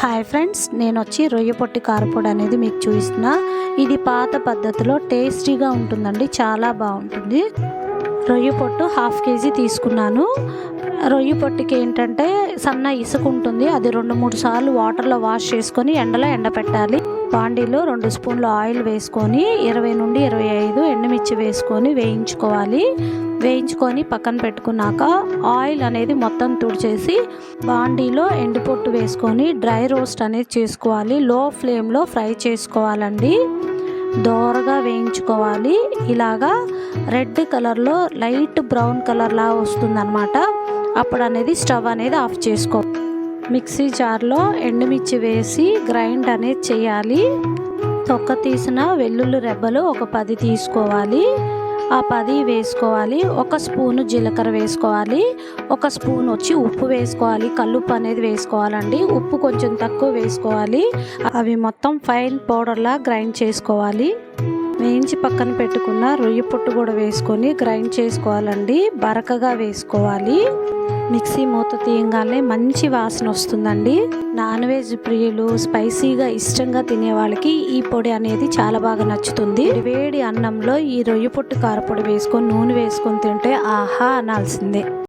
Hi friends నేను వచ్చి రొయ్య పొట్టి కారపొడి అనేది మీకు చూపిస్తున్నా. ఇది పాత పద్ధతిలో టేస్టీగా ఉంటుందండి చాలా బాగుంటుంది. రొయ్య పొట్టు హాఫ్ కేజీ తీసుకున్నాను. రొయ్య పొట్టుకి ఏంటంటే సన్న ఇసుక ఉంటుంది అది రెండు మూడు సార్లు వాటర్లో వాష్ చేసుకొని ఎండలో ఎండపెట్టాలి. బాండీలో రెండు స్పూన్లు ఆయిల్ వేసుకొని ఇరవై నుండి ఇరవై ఐదు ఎండుమిర్చి వేసుకొని వేయించుకోవాలి. వేయించుకొని పక్కన పెట్టుకున్నాక ఆయిల్ అనేది మొత్తం తుడిచేసి బాండీలో ఎండుపొట్టు వేసుకొని డ్రై రోస్ట్ అనేది చేసుకోవాలి. లో ఫ్లేమ్లో ఫ్రై చేసుకోవాలండి. దోరగా వేయించుకోవాలి. ఇలాగా రెడ్ కలర్లో లైట్ బ్రౌన్ కలర్లా వస్తుందన్నమాట. అప్పుడు అనేది స్టవ్ అనేది ఆఫ్ చేసుకో మిక్సీ జార్లో ఎండుమిర్చి వేసి గ్రైండ్ అనేది చేయాలి. తొక్క తీసిన వెల్లుల్లి రెబ్బలు ఒక పది తీసుకోవాలి. ఆ పది వేసుకోవాలి. ఒక స్పూను జీలకర్ర వేసుకోవాలి. ఒక స్పూన్ వచ్చి ఉప్పు వేసుకోవాలి. కల్లుప్పు అనేది వేసుకోవాలండి. ఉప్పు కొంచెం తక్కువ వేసుకోవాలి. అవి మొత్తం ఫైన్ పౌడర్లా గ్రైండ్ చేసుకోవాలి. వేయించి పక్కన పెట్టుకున్న రొయ్య పొట్టు కూడా వేసుకొని గ్రైండ్ చేసుకోవాలండి. బరకగా వేసుకోవాలి. మిక్సీ మూత తీయంగానే మంచి వాసన వస్తుందండి. నాన్ వెజ్ ప్రియులు స్పైసీగా ఇష్టంగా తినే వాళ్ళకి ఈ పొడి అనేది చాలా బాగా నచ్చుతుంది. వేడి అన్నంలో ఈ రొయ్య పొట్టు కారపొడి వేసుకొని నూనె వేసుకొని తింటే ఆహా అనాల్సిందే.